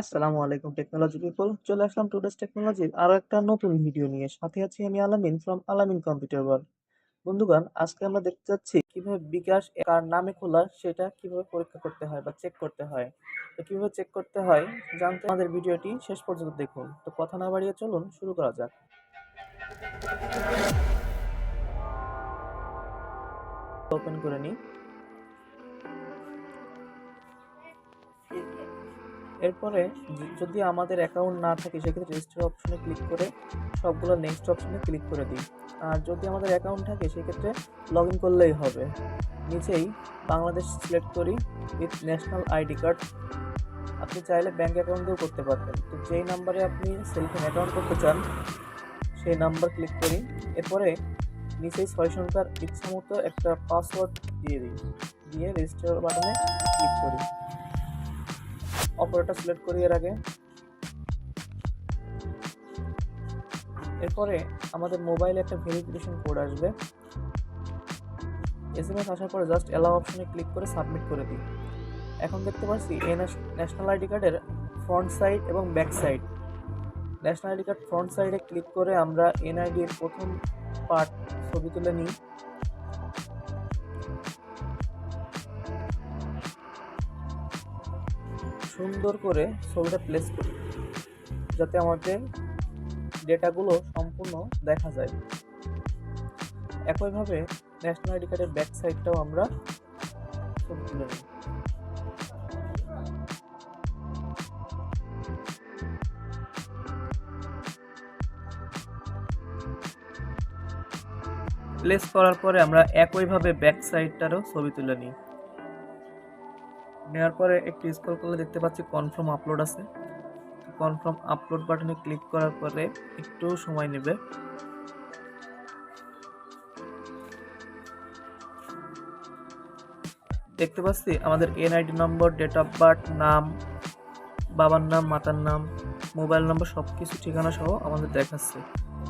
আসসালামু আলাইকুম technology people চলে আসলাম টুডেস টেকনোলজির আরও একটা নতুন ভিডিও নিয়ে। সাথে আছি আমি আলামিন ফ্রম আলামিন কম্পিউটার ওয়ার্ল্ড বন্ধুগণ, আজকে আমরা দেখতে যাচ্ছি কীভাবে বিকাশ কার নামে খোলা সেটা কীভাবে পরীক্ষা করতে হয় বা চেক করতে হয়। তো কীভাবে চেক করতে হয় জানতে আমাদের ভিডিওটি শেষ পর্যন্ত দেখুন। তো কথা না বাড়িয়ে চলুন, শুরু করা যাক। ওপেন করে নিই। এরপরে যদি আমাদের অ্যাকাউন্ট না থাকে, সেক্ষেত্রে রেজিস্টার অপশনে ক্লিক করে সবগুলো নেক্সট অপশনে ক্লিক করে দিই। আর যদি আমাদের অ্যাকাউন্ট থাকে, সেক্ষেত্রে লগ ইন করলেই হবে। নিচেই বাংলাদেশ সিলেক্ট করি উইথ ন্যাশনাল আইডি কার্ড আপনি চাইলে ব্যাঙ্ক অ্যাকাউন্ট দিয়েও করতে পারবেন। তো যেই নাম্বারে আপনি সেলফোন অ্যাকাউন্ট করতে চান, সেই নাম্বার ক্লিক করি। এরপরে নিচেই ছয় সংখ্যার ইচ্ছা মতো একটা পাসওয়ার্ড দিয়ে দিই। দিয়ে রেজিস্টার বাটনে ক্লিক করি। অপারেটর সিলেক্ট করি এর আগে। এরপরে আমাদের মোবাইলে একটা ভেরিফিকেশন কোড আসবে। এস এম এস আসার পরে জাস্ট অ্যালাউ অপশনে ক্লিক করে সাবমিট করে দিই। এখন দেখতে পাচ্ছি এই ন্যাশনাল আইডি কার্ডের ফ্রন্ট সাইড এবং back side national ID card front সাইডে ক্লিক করে আমরা এনআইডি এর প্রথম পার্ট ছবি তুলে নিই। সুন্দর করে ছবিটা প্লেস করি, যাতে আমাদের ডেটাগুলো সম্পূর্ণ দেখা যায়। একইভাবে ন্যাশনাল আইডি কার্ডের ব্যাক সাইডটাও আমরা ছবি তুলে নিই প্লেস করার পরে আমরা একইভাবে ব্যাক সাইডটারও ছবি তুলে নিই। নেওয়ার পরে একটু স্ক্রল করলে দেখতে পাচ্ছি কনফার্ম আপলোড আছে। কনফার্ম আপলোড বাটনে ক্লিক করার পরে একটু সময় নেবে। দেখতে পাচ্ছি আমাদের NID number date of birth নাম, বাবার নাম, মাতার নাম মোবাইল নম্বর সব কিছু ঠিকানা সহ আমাদের দেখাচ্ছে।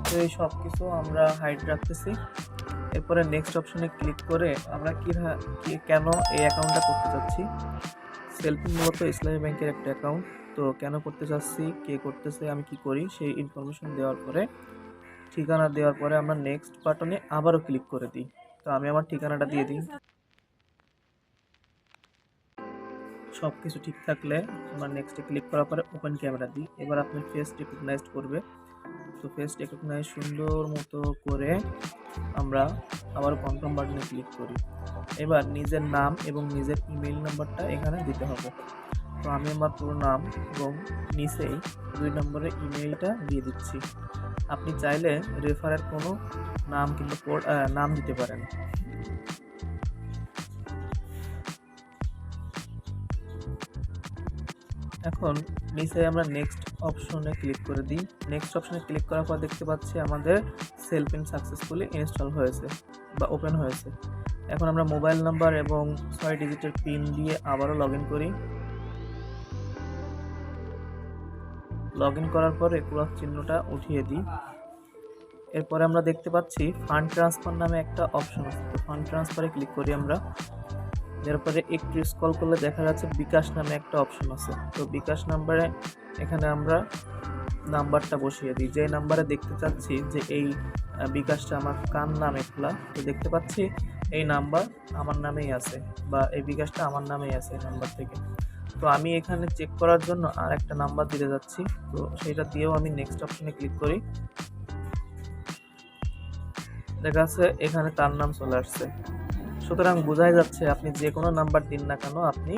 তো এই সব কিছু আমরা হাইড রাখতেছি। এরপরে নেক্সট অপশনে ক্লিক করে আমরা কি, কেন এই অ্যাকাউন্টটা করতে চাচ্ছি? সেলফি মূলত ইসলামী ব্যাংকের একটা অ্যাকাউন্ট তো কেন করতে চাচ্ছি, কে করতেছে, আমি কি করি, সেই ইনফরমেশন দেওয়ার পরে, ঠিকানা দেওয়ার পরে আমরা নেক্সট বাটনে আবারও ক্লিক করে দিই। তো আমি আমার ঠিকানাটা দিয়ে দিই। সব কিছু ঠিক থাকলে আমার নেক্সটে ক্লিক করার পরে ওপেন ক্যামেরা দিই। এবার আপনার ফেস রিকগনাইজ করবে। তো ফেস রেকগনাইজ সুন্দর মতো করে আমরা আবার কনফার্ম বাটনে ক্লিক করি। এবার নিজের নাম এবং নিজের ইমেল নাম্বারটা এখানে দিতে হবে। তো আমি আমার পুরো নাম এবং নিচেই দুই নম্বরের ইমেলটা দিয়ে দিচ্ছি। আপনি চাইলে রেফারের কোনো নাম কিন্তু নাম দিতে পারেন। এখন নিচে আমরা নেক্সট অপশনে ক্লিক করে দিই। নেক্সট অপশনে ক্লিক করার পর দেখতে পাচ্ছি আমাদের সেলফ ইন সাকসেসফুলি ইনস্টল হয়েছে বা ওপেন হয়েছে। এখন আমরা মোবাইল নাম্বার এবং ছয় ডিজিটের পিন দিয়ে আবারও লগ ইন করি। লগ ইন করার পরে ক্রস চিহ্নটা উঠিয়ে দিই। এরপরে আমরা দেখতে পাচ্ছি ফান্ড ট্রান্সফার নামে একটা অপশন আছে। ফান্ড ট্রান্সফারে ক্লিক করি আমরা। এরপরে একটু স্ক্রল করলে দেখা যাচ্ছে বিকাশ নামে একটা অপশন আছে। তো বিকাশ নাম্বারে এখানে আমরা নাম্বারটা বসিয়ে দিই। যে নাম্বারে দেখতে চাচ্ছি যে এই বিকাশটা আমার কার নামে খোলা, তো দেখতে পাচ্ছি এই নাম্বার আমার নামেই আছে বা এই বিকাশটা আমার নামেই আছে এই নাম্বার থেকে। তো আমি এখানে চেক করার জন্য আর একটা নাম্বার দিতে যাচ্ছি। তো সেটা দিয়েও আমি নেক্সট অপশনে ক্লিক করি। দেখা যাচ্ছে এখানে তার নাম চলে আসছে। সুতরাং বোঝাই যাচ্ছে আপনি যে কোনো নাম্বার দিন না কেন, আপনি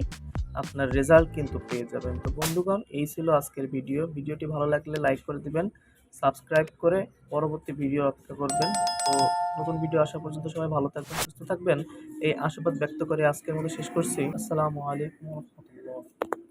আপনার রেজাল্ট কিন্তু পেয়ে যাবেন। তো বন্ধুগণ, এই ছিল আজকের ভিডিও। ভিডিওটি ভালো লাগলে লাইক করে দিবেন, সাবস্ক্রাইব করে পরবর্তী ভিডিও অপেক্ষা করবেন। তো নতুন ভিডিও আসা পর্যন্ত সবাই ভালো থাকবেন, সুস্থ থাকবেন। এই আশীর্বাদ ব্যক্ত করে আজকের মতো শেষ করছি। আসসালামু আলাইকুম